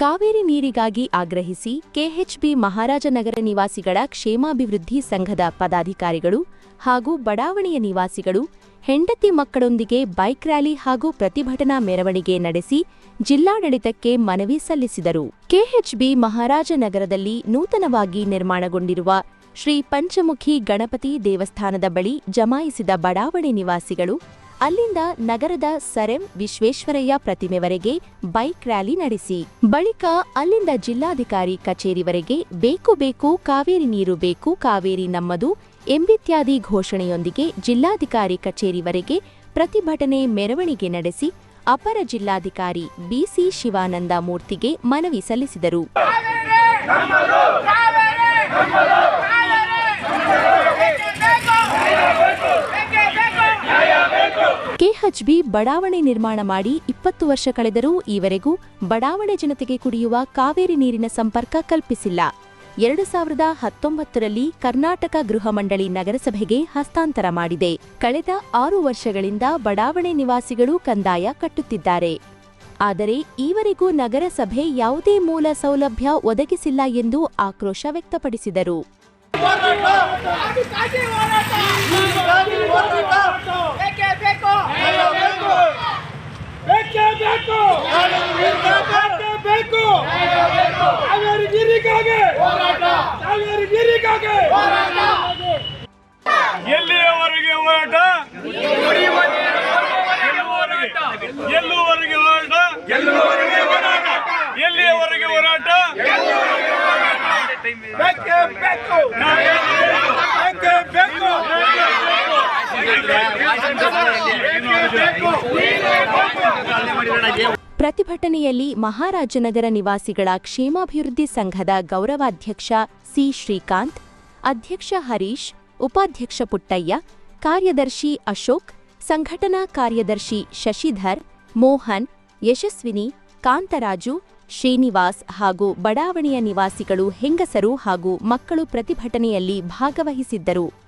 ಕಾವೇರಿ ನೀರಿಗಾಗಿ ಆಗ್ರಹಿಸಿ ಕೆಎಚ್ಬಿ ಮಹಾರಾಜನಗರ ನಿವಾಸಿಗಳ ಕ್ಷೇಮಾಭಿವೃದ್ಧಿ ಸಂಘದ ಪದಾಧಿಕಾರಿಗಳು ಹಾಗೂ ಬಡಾವಣೆಯ ನಿವಾಸಿಗಳು, ಹೆಂಡತಿ ಮಕ್ಕಳೊಂದಿಗೆ ಬೈಕ್ ರ್ಯಾಲಿ ಹಾಗೂ ಪ್ರತಿಭಟನಾ ಮೆರವಣಿಗೆ ನಡೆಸಿ ಜಿಲ್ಲಾಡಳಿತಕ್ಕೆ ಮನವಿ ಸಲ್ಲಿಸಿದರು. ಕೆಎಚ್ಬಿ ಮಹಾರಾಜನಗರದಲ್ಲಿ ನೂತನವಾಗಿ ನಿರ್ಮಾಣಗೊಂಡಿರುವ ಶ್ರೀ ಪಂಚಮುಖಿ ಗಣಪತಿ ದೇವಸ್ಥಾನದ ಬಳಿ ಜಮಾಯಿಸಿದ ಬಡಾವಣೆ ನಿವಾಸಿಗಳು ಅಲ್ಲಿಂದ ನಗರದ ಸರೆಂ ವಿಶ್ವೇಶ್ವರಯ್ಯ ಪ್ರತಿಮೆವರೆಗೆ ಬೈಕ್ ರ್ಯಾಲಿ ನಡೆಸಿ. ಬಳಿಕ ಅಲ್ಲಿಂದ ಜಿಲ್ಲಾಧಿಕಾರಿ ಕಚೇರಿವರೆಗೆ ಬೇಕು ಬೇಕು, ಕಾವೇರಿ ನೀರು, ಬೇಕು, ಕಾವೇರಿ ನಮ್ಮದು ಎಂಬಿತ್ಯಾದಿ ಘೋಷಣೆಯೊಂದಿಗೆ ಜಿಲ್ಲಾಧಿಕಾರಿ ಕಚೇರಿವರೆಗೆ ಪ್ರತಿಭಟನೆ ಮೆರವಣಿಗೆ ನಡೆಸಿ, ಅಪರ ಜಿಲ್ಲಾಧಿಕಾರಿ ಬಿಸಿ ಶಿವಾನಂದ ಮೂರ್ತಿಗೆ ಮನವಿ ಸಲ್ಲಿಸಿದರು. ಕೆಎಚ್ಬಿ ಬಡಾವಣೆ ನಿರ್ಮಾಣ ಮಾಡಿ ಇಪ್ಪತ್ತು ವರ್ಷ ಕಳೆದರೂ ಈವರೆಗೂ ಬಡಾವಣೆ ಜನತೆಗೆ ಕುಡಿಯುವ ಕಾವೇರಿ ನೀರಿನ ಸಂಪರ್ಕ ಕಲ್ಪಿಸಿಲ್ಲ. ಎರಡು ಸಾವಿರದ ಹತ್ತೊಂಬತ್ತರಲ್ಲಿ ಕರ್ನಾಟಕ ಗೃಹ ಮಂಡಳಿ ನಗರಸಭೆಗೆ ಹಸ್ತಾಂತರ ಮಾಡಿದೆ. ಕಳೆದ ಆರು ವರ್ಷಗಳಿಂದ ಬಡಾವಣೆ ನಿವಾಸಿಗಳು ಕಂದಾಯ ಕಟ್ಟುತ್ತಿದ್ದಾರೆ. ಆದರೆ ಈವರೆಗೂ ನಗರಸಭೆ ಯಾವುದೇ ಮೂಲ ಸೌಲಭ್ಯ ಒದಗಿಸಿಲ್ಲ ಎಂದು ಆಕ್ರೋಶ ವ್ಯಕ್ತಪಡಿಸಿದರು ಬೇಕೇ ಬೇಕು ಬೇಕೇ ಬೇಕು ಬೇಕೇ. ಬೇಕು ಕಾವೇರಿ ನೀರಿಗಾಗಿ ಕಾವೇರಿ ನೀರಿಗಾಗಿ ಎಲ್ಲಿಯವರೆಗೆ ಹೋರಾಟ? ಎಲ್ಲುವರೆಗೆ ಹೋರಾಟ? ಎಲ್ಲಿಯವರೆಗೆ ಹೋರಾಟ? ಬೇಕೇ ಬೇಕು. ಬೇಕೇ ಬೇಕು. ಪ್ರತಿಭಟನೆಯಲ್ಲಿ ಮಹಾರಾಜನಗರ ನಿವಾಸಿಗಳ ಕ್ಷೇಮಾಭಿವೃದ್ಧಿ ಸಂಘದ ಗೌರವಾಧ್ಯಕ್ಷ ಸಿ. ಶ್ರೀಕಾಂತ್, ಅಧ್ಯಕ್ಷ ಹರೀಶ್, ಉಪಾಧ್ಯಕ್ಷ ಪುಟ್ಟಯ್ಯ, ಕಾರ್ಯದರ್ಶಿ ಅಶೋಕ್, ಸಂಘಟನಾ ಕಾರ್ಯದರ್ಶಿ ಶಶಿಧರ್, ಮೋಹನ್, ಯಶಸ್ವಿನಿ, ಕಾಂತರಾಜು, ಶ್ರೀನಿವಾಸ್ ಹಾಗೂ ಬಡಾವಣೆಯ ನಿವಾಸಿಗಳು, ಹೆಂಗಸರು ಹಾಗೂ ಮಕ್ಕಳು ಪ್ರತಿಭಟನೆಯಲ್ಲಿ ಭಾಗವಹಿಸಿದ್ದರು.